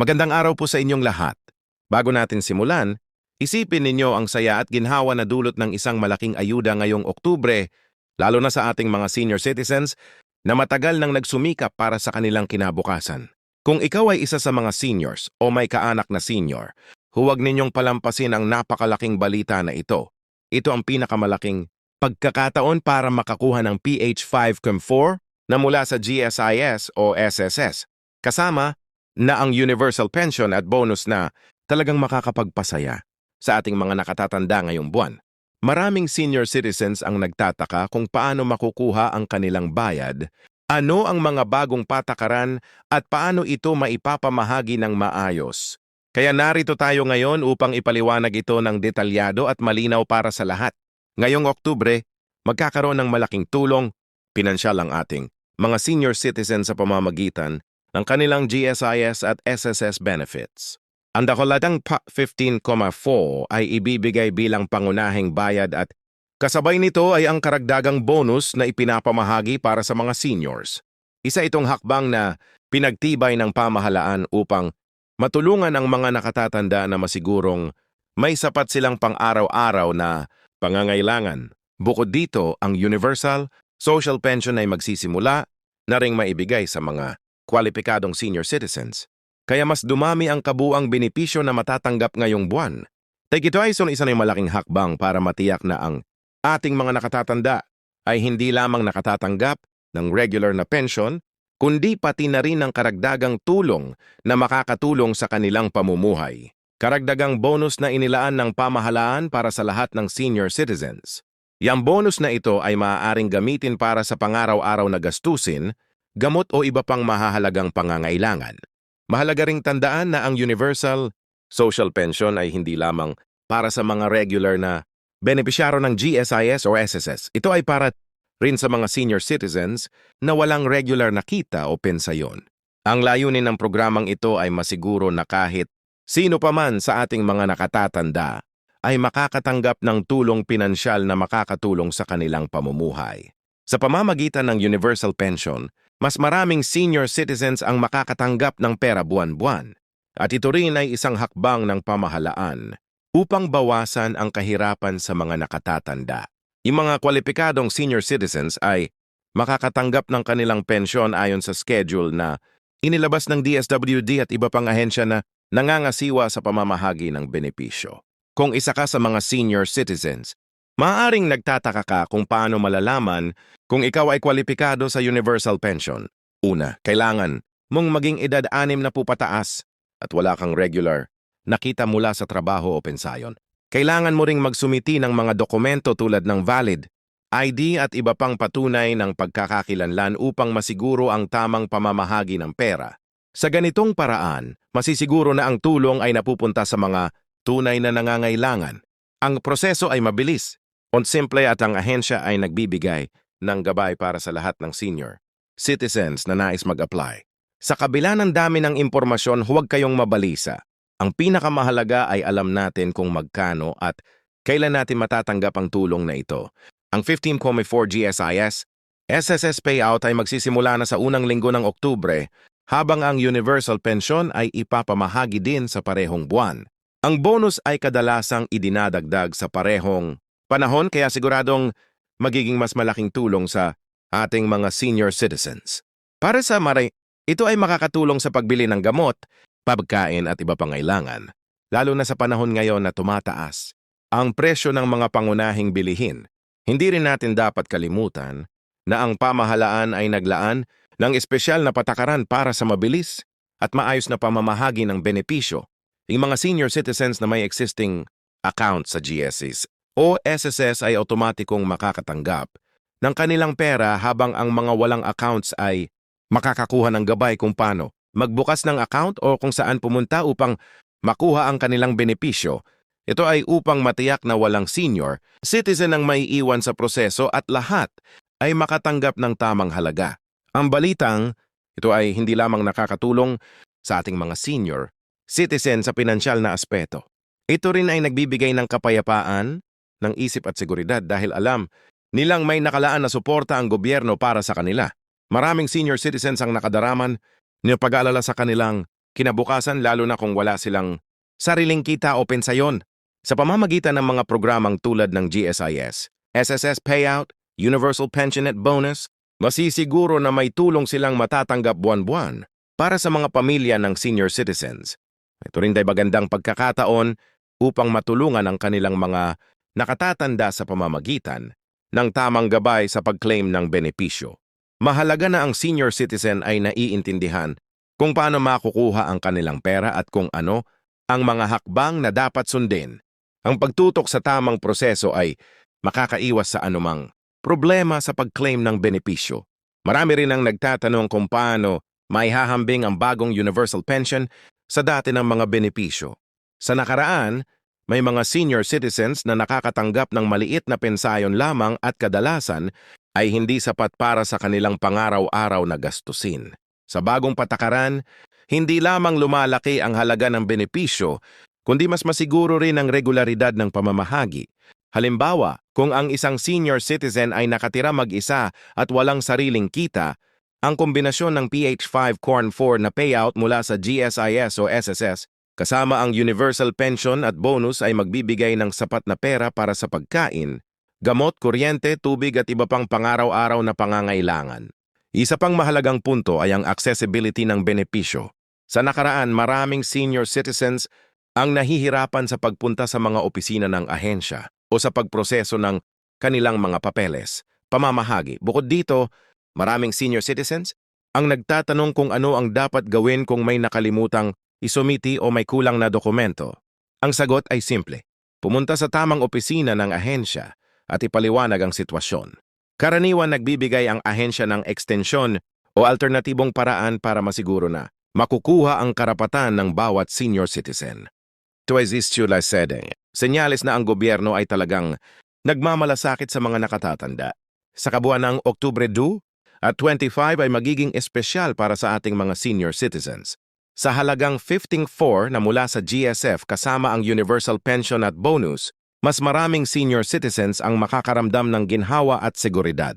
Magandang araw po sa inyong lahat. Bago natin simulan, isipin ninyo ang saya at ginhawa na dulot ng isang malaking ayuda ngayong Oktubre, lalo na sa ating mga senior citizens na matagal nang nagsumikap para sa kanilang kinabukasan. Kung ikaw ay isa sa mga seniors o may kaanak na senior, huwag ninyong palampasin ang napakalaking balita na ito. Ito ang pinakamalaking pagkakataon para makakuha ng PH5 COM4 na mula sa GSIS o SSS, kasama na ang universal pension at bonus na talagang makakapagpasaya sa ating mga nakatatanda ngayong buwan. Maraming senior citizens ang nagtataka kung paano makukuha ang kanilang bayad, ano ang mga bagong patakaran at paano ito maipapamahagi ng maayos. Kaya narito tayo ngayon upang ipaliwanag ito ng detalyado at malinaw para sa lahat. Ngayong Oktubre, magkakaroon ng malaking tulong, pinansyal ang ating mga senior citizens sa pamamagitan ng kanilang GSIS at SSS benefits. Ang dakulatang pa 15,4 ay ibibigay bilang pangunahing bayad at kasabay nito ay ang karagdagang bonus na ipinapamahagi para sa mga seniors. Isa itong hakbang na pinagtibay ng pamahalaan upang matulungan ang mga nakatatanda na masigurong may sapat silang pang-araw-araw na pangangailangan. Bukod dito, ang universal social pension ay magsisimula na ring maibigay sa mga kwalipikadong senior citizens. Kaya mas dumami ang kabuang benepisyo na matatanggap ngayong buwan. Tay ito ay isa ng malaking hakbang para matiyak na ang ating mga nakatatanda ay hindi lamang nakatatanggap ng regular na pension, kundi pati na rin ng karagdagang tulong na makakatulong sa kanilang pamumuhay. Karagdagang bonus na inilaan ng pamahalaan para sa lahat ng senior citizens. Yang bonus na ito ay maaaring gamitin para sa pangaraw-araw na gastusin, gamot o iba pang mahahalagang pangangailangan. Mahalaga ring tandaan na ang universal social pension ay hindi lamang para sa mga regular na benepisyaro ng GSIS o SSS. Ito ay para rin sa mga senior citizens na walang regular na kita o pensayon. Ang layunin ng programang ito ay masiguro na kahit sino pa man sa ating mga nakatatanda ay makakatanggap ng tulong pinansyal na makakatulong sa kanilang pamumuhay. Sa pamamagitan ng universal pension, mas maraming senior citizens ang makakatanggap ng pera buwan-buwan. At ito rin ay isang hakbang ng pamahalaan upang bawasan ang kahirapan sa mga nakatatanda. Yung mga kwalipikadong senior citizens ay makakatanggap ng kanilang pensyon ayon sa schedule na inilabas ng DSWD at iba pang ahensya na nangangasiwa sa pamamahagi ng benepisyo. Kung isa ka sa mga senior citizens, maaaring nagtataka ka kung paano malalaman kung ikaw ay kwalipikado sa universal pension. Una, kailangan mong maging edad anim na po pataas at wala kang regular nakita mula sa trabaho o pensayon. Kailangan mo ring magsumiti ng mga dokumento tulad ng valid, ID at iba pang patunay ng pagkakakilanlan upang masiguro ang tamang pamamahagi ng pera. Sa ganitong paraan, masisiguro na ang tulong ay napupunta sa mga tunay na nangangailangan. Ang proseso ay mabilis, on simple at ang ahensya ay nagbibigay ng gabay para sa lahat ng senior citizens na nais mag-apply. Sa kabila ng dami ng impormasyon, huwag kayong mabalisa. Ang pinakamahalaga ay alam natin kung magkano at kailan natin matatanggap ang tulong na ito. Ang 15.4 GSIS, SSS payout ay magsisimula na sa unang linggo ng Oktubre habang ang universal pension ay ipapamahagi din sa parehong buwan. Ang bonus ay kadalasang idinadagdag sa parehong panahon kaya siguradong magiging mas malaking tulong sa ating mga senior citizens. Para sa maray, ito ay makakatulong sa pagbili ng gamot, pagkain at iba pang kailangan, lalo na sa panahon ngayon na tumataas. Ang presyo ng mga pangunahing bilihin, hindi rin natin dapat kalimutan na ang pamahalaan ay naglaan ng espesyal na patakaran para sa mabilis at maayos na pamamahagi ng benepisyo yung mga senior citizens na may existing account sa GSS o SSS ay otomatikong makakatanggap ng kanilang pera habang ang mga walang accounts ay makakakuha ng gabay kung paano magbukas ng account o kung saan pumunta upang makuha ang kanilang benepisyo. Ito ay upang matiyak na walang senior, citizen ang may iwan sa proseso at lahat ay makatanggap ng tamang halaga. Ang balitang, ito ay hindi lamang nakakatulong sa ating mga senior, citizen sa pinansyal na aspeto. Ito rin ay nagbibigay ng kapayapaan, ng isip at seguridad dahil alam nilang may nakalaan na suporta ang gobyerno para sa kanila. Maraming senior citizens ang nakadaraman ng pag-aalala sa kanilang kinabukasan lalo na kung wala silang sariling kita o pensayon. Sa pamamagitan ng mga programang tulad ng GSIS, SSS Payout, Universal Pension at Bonus, masisiguro na may tulong silang matatanggap buwan-buwan para sa mga pamilya ng senior citizens. Ito rin ay magandang pagkakataon upang matulungan ang kanilang mga nakatatanda sa pamamagitan ng tamang gabay sa pag-claim ng benepisyo. Mahalaga na ang senior citizen ay naiintindihan kung paano makukuha ang kanilang pera at kung ano ang mga hakbang na dapat sundin. Ang pagtutok sa tamang proseso ay makakaiwas sa anumang problema sa pag-claim ng benepisyo. Marami rin ang nagtatanong kung paano may hahambing ang bagong universal pension sa dati ng mga benepisyo. Sa nakaraan, may mga senior citizens na nakakatanggap ng maliit na pensayon lamang at kadalasan ay hindi sapat para sa kanilang pangaraw-araw na gastusin. Sa bagong patakaran, hindi lamang lumalaki ang halaga ng benepisyo, kundi mas masiguro rin ang regularidad ng pamamahagi. Halimbawa, kung ang isang senior citizen ay nakatira mag-isa at walang sariling kita, ang kombinasyon ng PH5 Corn 4 na payout mula sa GSIS o SSS kasama ang universal pension at bonus ay magbibigay ng sapat na pera para sa pagkain, gamot, kuryente, tubig at iba pang pangaraw-araw na pangangailangan. Isa pang mahalagang punto ay ang accessibility ng benepisyo. Sa nakaraan, maraming senior citizens ang nahihirapan sa pagpunta sa mga opisina ng ahensya o sa pagproseso ng kanilang mga papeles, pamamahagi. Bukod dito, maraming senior citizens ang nagtatanong kung ano ang dapat gawin kung may nakalimutang isumiti o may kulang na dokumento. Ang sagot ay simple. Pumunta sa tamang opisina ng ahensya at ipaliwanag ang sitwasyon. Karaniwan nagbibigay ang ahensya ng ekstensyon o alternatibong paraan para masiguro na makukuha ang karapatan ng bawat senior citizen. To Izistula said, senyales na ang gobyerno ay talagang nagmamalasakit sa mga nakatatanda. Sa kabuuan ng Oktubre 2 at 25 ay magiging espesyal para sa ating mga senior citizens. Sa halagang 15.4 na mula sa GSF kasama ang universal pension at bonus, mas maraming senior citizens ang makakaramdam ng ginhawa at seguridad.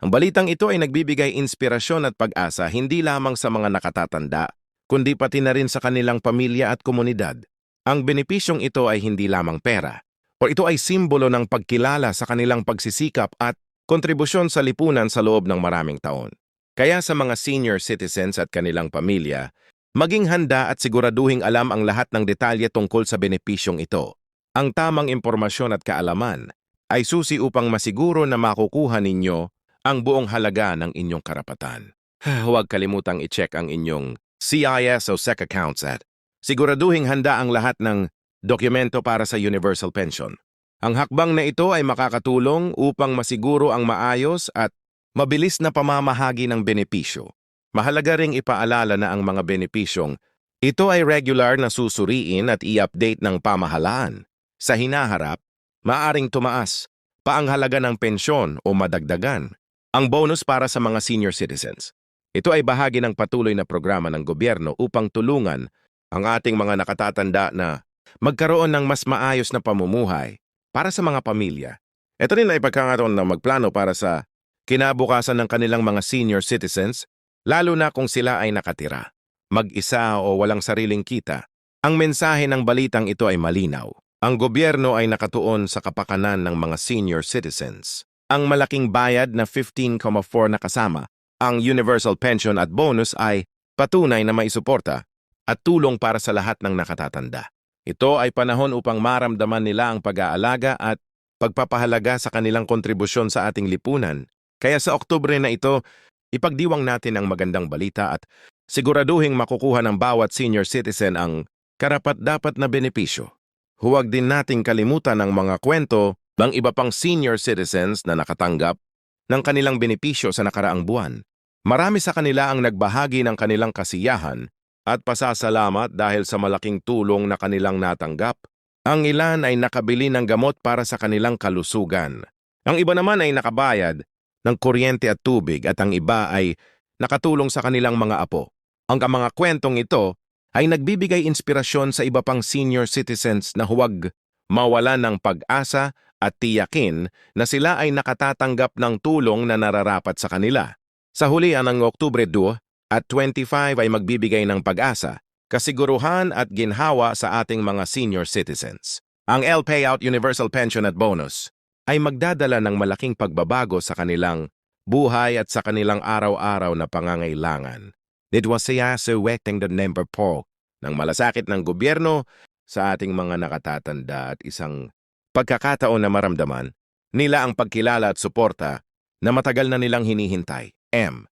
Ang balitang ito ay nagbibigay inspirasyon at pag-asa hindi lamang sa mga nakatatanda, kundi pati na rin sa kanilang pamilya at komunidad. Ang benepisyong ito ay hindi lamang pera, o ito ay simbolo ng pagkilala sa kanilang pagsisikap at kontribusyon sa lipunan sa loob ng maraming taon. Kaya sa mga senior citizens at kanilang pamilya, maging handa at siguraduhing alam ang lahat ng detalye tungkol sa benepisyong ito. Ang tamang impormasyon at kaalaman ay susi upang masiguro na makukuha ninyo ang buong halaga ng inyong karapatan. Huwag kalimutang i-check ang inyong CIS o SEC accounts at siguraduhing handa ang lahat ng dokumento para sa universal pension. Ang hakbang na ito ay makakatulong upang masiguro ang maayos at mabilis na pamamahagi ng benepisyo. Mahalaga ring ipaalala na ang mga benepisyong ito ay regular na susuriin at i-update ng pamahalaan. Sa hinaharap, maaring tumaas pa ang halaga ng pensyon o madagdagan ang bonus para sa mga senior citizens. Ito ay bahagi ng patuloy na programa ng gobyerno upang tulungan ang ating mga nakatatanda na magkaroon ng mas maayos na pamumuhay para sa mga pamilya. Ito rin ay pagkakataon na magplano para sa kinabukasan ng kanilang mga senior citizens, lalo na kung sila ay nakatira, mag-isa o walang sariling kita. Ang mensahe ng balitang ito ay malinaw. Ang gobyerno ay nakatuon sa kapakanan ng mga senior citizens. Ang malaking bayad na 15,4 na kasama, ang universal pension at bonus ay patunay na maisuporta at tulong para sa lahat ng nakatatanda. Ito ay panahon upang maramdaman nila ang pag-aalaga at pagpapahalaga sa kanilang kontribusyon sa ating lipunan. Kaya sa Oktubre na ito, ipagdiwang natin ang magandang balita at siguraduhing makukuha ng bawat senior citizen ang karapat-dapat na benepisyo. Huwag din nating kalimutan ang mga kwento ng iba pang senior citizens na nakatanggap ng kanilang benepisyo sa nakaraang buwan. Marami sa kanila ang nagbahagi ng kanilang kasiyahan at pasasalamat dahil sa malaking tulong na kanilang natanggap. Ang ilan ay nakabili ng gamot para sa kanilang kalusugan. Ang iba naman ay nakabayad ng kuryente at tubig at ang iba ay nakatulong sa kanilang mga apo. Ang mga kwentong ito ay nagbibigay inspirasyon sa iba pang senior citizens na huwag mawala ng pag-asa at tiyakin na sila ay nakatatanggap ng tulong na nararapat sa kanila. Sa hulian ng Oktubre 2 at 25 ay magbibigay ng pag-asa kasiguruhan at ginhawa sa ating mga senior citizens. Ang L-Payout Universal Pension at Bonus ay magdadala ng malaking pagbabago sa kanilang buhay at sa kanilang araw-araw na pangangailangan. It was siya suwekting the number po ng malasakit ng gobyerno sa ating mga nakatatanda at isang pagkakataon na maramdaman nila ang pagkilala at suporta na matagal na nilang hinihintay. M.